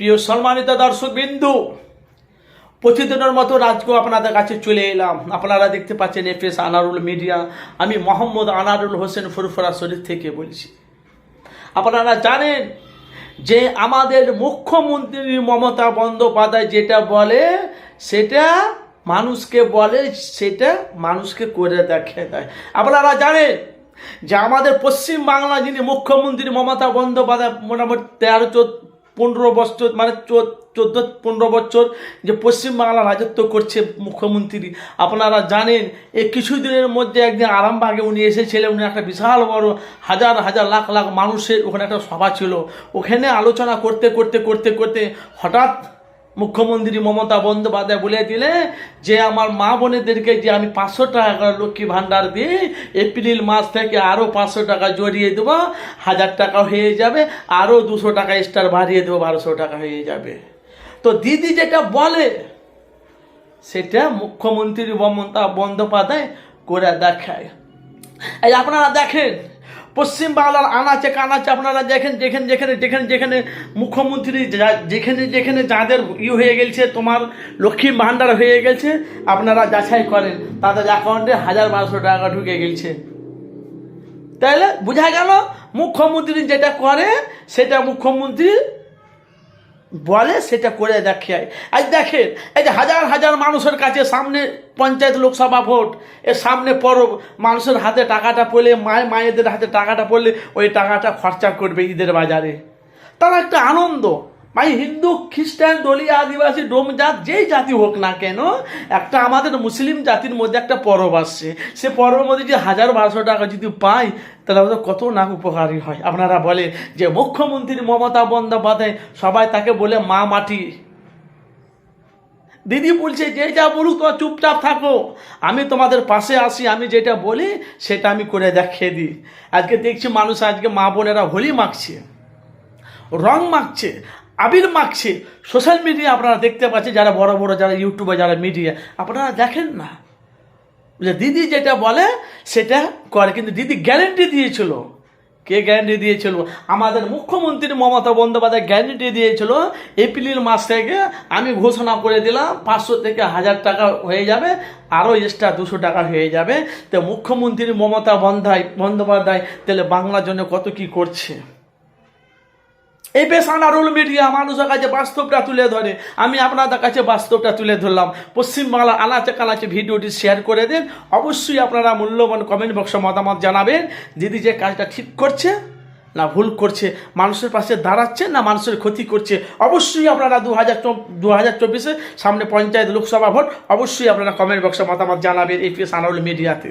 প্রিয় সম্মানিত দর্শক বিন্দু, প্রতিদিনের মতো আজকেও আপনাদের কাছে চলে এলাম। আপনারা দেখতে পাচ্ছেন এফএস আনারুল মিডিয়া। আমি মোহাম্মদ আনারুল হোসেন ফুরফুরা শরীফ থেকে বলছি। আপনারা জানেন যে আমাদের মুখ্যমন্ত্রী মমতা বন্দ্যোপাধ্যায় যেটা বলে, সেটা মানুষকে বলে, সেটা মানুষকে করে দেখে দেয়। আপনারা জানেন যে আমাদের পশ্চিম বাংলা যিনি মুখ্যমন্ত্রী মমতা বন্দ্যোপাধ্যায়, মোটামুটি তেরো চোদ্দ পনেরো বছর মানে চোদ্দ পনেরো বছর যে পশ্চিমবাংলা রাজত্ব করছে মুখ্যমন্ত্রী। আপনারা জানেন এই কিছুদিনের মধ্যে একদিন আরামবাগে উনি এসেছিলেন, উনি একটা বিশাল বড় হাজার হাজার লাখ লাখ মানুষের ওখানে একটা সভা ছিল। ওখানে আলোচনা করতে করতে করতে করতে হঠাৎ মুখ্যমন্ত্রী মমতা বন্দ্যোপাধ্যায় বলে দিলে যে আমার মা বোনেদেরকে যে আমি পাঁচশো টাকা করে লক্ষ্মী ভাণ্ডার দিই এপ্রিল মাস থেকে আরও পাঁচশো টাকা জড়িয়ে দেবো, হাজার টাকা হয়ে যাবে আরও দুশো টাকা স্টার বাড়িয়ে দেবো, বারোশো টাকা হয়ে যাবে। তো দিদি যেটা বলে, সেটা মুখ্যমন্ত্রী মমতা বন্দ্যোপাধ্যায় করে দেখায়। এই আপনারা দেখেন পশ্চিম বাংলার আনাচে কানাচে আপনারা দেখেন যেখানে যেখানে যেখানে যেখানে মুখ্যমন্ত্রী যেখানে যেখানে যাদের ইয়ে হয়ে গেছে তোমার লক্ষ্মী ভাণ্ডার হয়ে গেছে আপনারা যাচাই করেন, তাদের অ্যাকাউন্টে হাজার বারোশো টাকা ঢুকে গেছে তাহলে বোঝা গেল, মুখ্যমন্ত্রী যেটা করে, সেটা মুখ্যমন্ত্রী বলে, সেটা করে দেখায় আজ দেখেন, এই যে হাজার হাজার মানুষের কাছে সামনে পঞ্চায়েত লোকসভা ভোট, এর সামনে পরব, মানুষের হাতে টাকাটা পড়লে, মায়, মায়েদের হাতে টাকাটা পড়লে, ওই টাকাটা খরচা করবে ঈদের বাজারে। তারা একটা আনন্দ। ভাই, হিন্দু, খ্রিস্টান দলীয় আদিবাসী, ডোম জাত, যেই জাতি হোক না কেন, একটা আমাদের মুসলিম জাতির মধ্যে একটা পরব আসছে। সে পরবের মধ্যে যে হাজার বারোশো টাকা যদি পাই, তাহলে আমাদের কত না উপকারী হয়। আপনারা বলে যে মুখ্যমন্ত্রী মমতা বন্দ্যোপাধ্যায় সবাই তাকে বলে মা মাটি। দিদি বলছে, যে যা বলুক তোমার চুপচাপ থাকো। আমি তোমাদের পাশে আসি আমি যেটা বলি, সেটা আমি করে দেখিয়ে দিই। আজকে দেখছি মানুষ, আজকে মা বোনেরা হোলি মাখছে, রং মাখছে। আবির মাখছে। সোশ্যাল মিডিয়া আপনারা দেখতে পাচ্ছেন, যারা বড় বড়, যারা ইউটিউবে যারা মিডিয়া, আপনারা দেখেন না। যে দিদি যেটা বলে, সেটা করে, কিন্তু দিদি গ্যারেন্টি দিয়েছিল। কে গ্যারেন্টি দিয়েছিল? আমাদের মুখ্যমন্ত্রী মমতা বন্দ্যোপাধ্যায় গ্যারেন্টি দিয়েছিল, এপ্রিল মাস থেকে আমি ঘোষণা করে দিলাম, পাঁচশো থেকে হাজার টাকা হয়ে যাবে, আরও এক্সট্রা দুশো টাকা হয়ে যাবে। তো মুখ্যমন্ত্রী মমতা বন্দ্যায় বন্দ্যোপাধ্যায়, তাহলে বাংলার জন্য কত কি করছে? এই বেশ আনারুল মিডিয়া মানুষের কাছে বাস্তবটা তুলে ধরে। আমি আপনাদের কাছে বাস্তবটা তুলে ধরলাম। পশ্চিমবাংলার আনাচে কানাচে ভিডিওটি শেয়ার করে দিন। অবশ্যই আপনারা মূল্যবান কমেন্ট বক্সে মতামত জানাবেন। দিদি যে কাজটা ঠিক করছে না ভুল করছে, মানুষের পাশে দাঁড়াচ্ছে না মানুষের ক্ষতি করছে, অবশ্যই আপনারা দু হাজার দু হাজার চব্বিশে সামনে পঞ্চায়েত লোকসভা ভোট, অবশ্যই আপনারা কমেন্ট বক্সে মতামত জানাবেন এই এপিএস আনারুল মিডিয়াতে।